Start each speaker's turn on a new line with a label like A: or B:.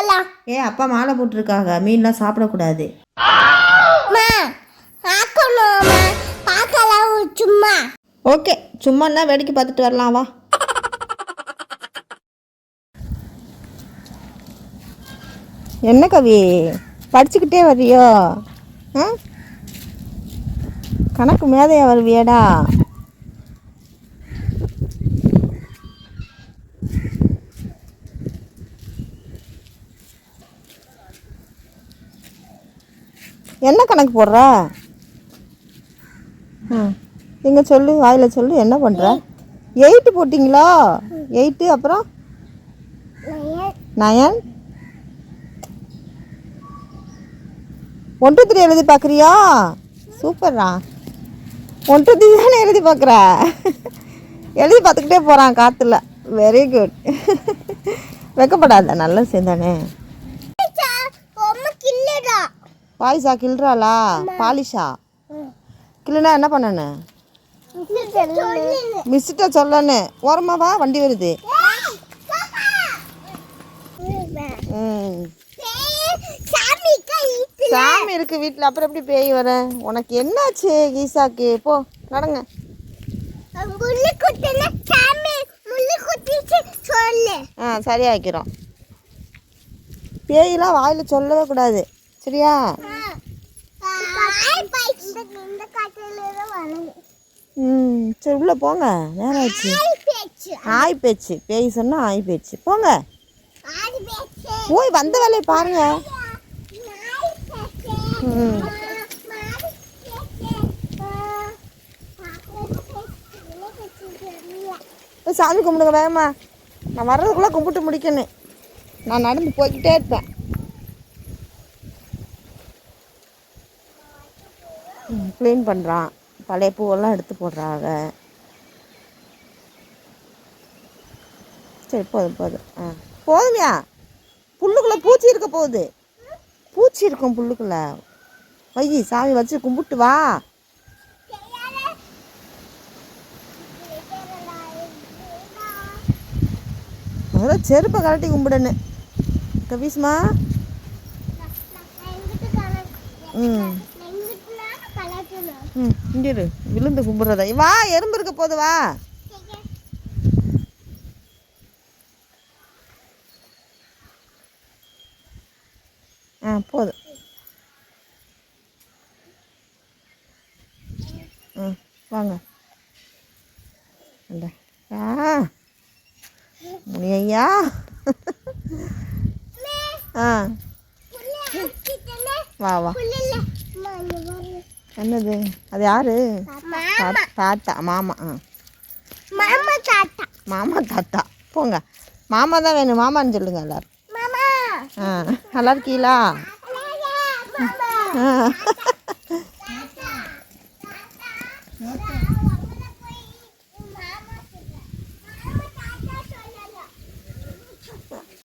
A: போலாம்
B: ஏ அப்பா மாலை போட்டிருக்காங்க. மீன்லாம் சாப்பிடக்கூடாது.
A: சும்மா.
B: ஓகே சும்மானா வேடிக்கை பார்த்துட்டு வரலாம் வா. என்ன கவி? படிச்சுக்கிட்டே வர்றியோ? ஆ? கணக்கு மேதையா வருவியடா? என்ன கணக்கு போடுற? ம். எங்க சொல்லு வாயில் சொல்லு என்ன பண்ணுற எயிட்டு போட்டிங்களா? எயிட்டு அப்புறம்? நயன் ஒன் டூ த்ரீ எழுதி பார்க்குறியா சூப்பர்ரா. ஒன் டூ த்ரீ தானே எழுதி பார்க்குற எழுதி பார்த்துக்கிட்டே போகிறான் காற்றுல வெரி குட் வெக்கப்படாத நல்ல சேர்ந்தானே. பாலிஷா கிள்றாளா? பாலிஷா? கிள்ளுனா என்ன பண்ணணும் மிஸ்கிட்ட சொல்லணும் ஓரமா வா வண்டி வருது.
A: சாமி
B: இருக்கு வீட்டில் அப்புறம் எப்படி பேய் வர? உனக்கு என்னாச்சு ஈசாக்கு? போ நடங்க. ஆ சரியாக்கிறோம். பேயெல்லாம் வாயில் சொல்லவே கூடாது. சரியா? ம் சரி உள்ளே போங்க. நேரம் ஆச்சு ஆய் பேச்சு. பேய் சொன்னால் ஆய் பேச்சு. போங்க. போய் வந்த வேலையை பாருங்க. ம். சாமி கும்பிடுங்க வேகமா. நான் வர்றதுக்குள்ளே கும்பிட்டு முடிக்கணும். நான் நடந்து போய்கிட்டே இருப்பேன். க்ளீன் பண்ணுறான் பழைய பூவெல்லாம் எடுத்து போடுறாங்க. சரி போதும் போதும். ஆ. போதுமியா. புல்லுக்குள்ளே பூச்சி இருக்க போகுது. பூச்சி இருக்கும் புல்லுக்குள்ளே. வை சாமி வச்சு கும்பிட்டு வா. முதல்ல செருப்பை கழட்டி கும்பிடணும். கபீஸ்மா ம். ம் இங்கே இரு. விழுந்து கும்பிட்றதா. வா எறும்பு இருக்க போது வா. ஆ போதும் ம் வாங்க. இந்த ஆ. முனியா ஆ. வா வா. என்னது? அது யாரு? தாத்தா. மாமா ஆ.
A: மாமா தாத்தா.
B: மாமா தாத்தா. போங்க. மாமா தான் வேணும். மாமான்னு சொல்லுங்க எல்லாரும். ஆ நல்லா இருக்கீங்களா ஆ.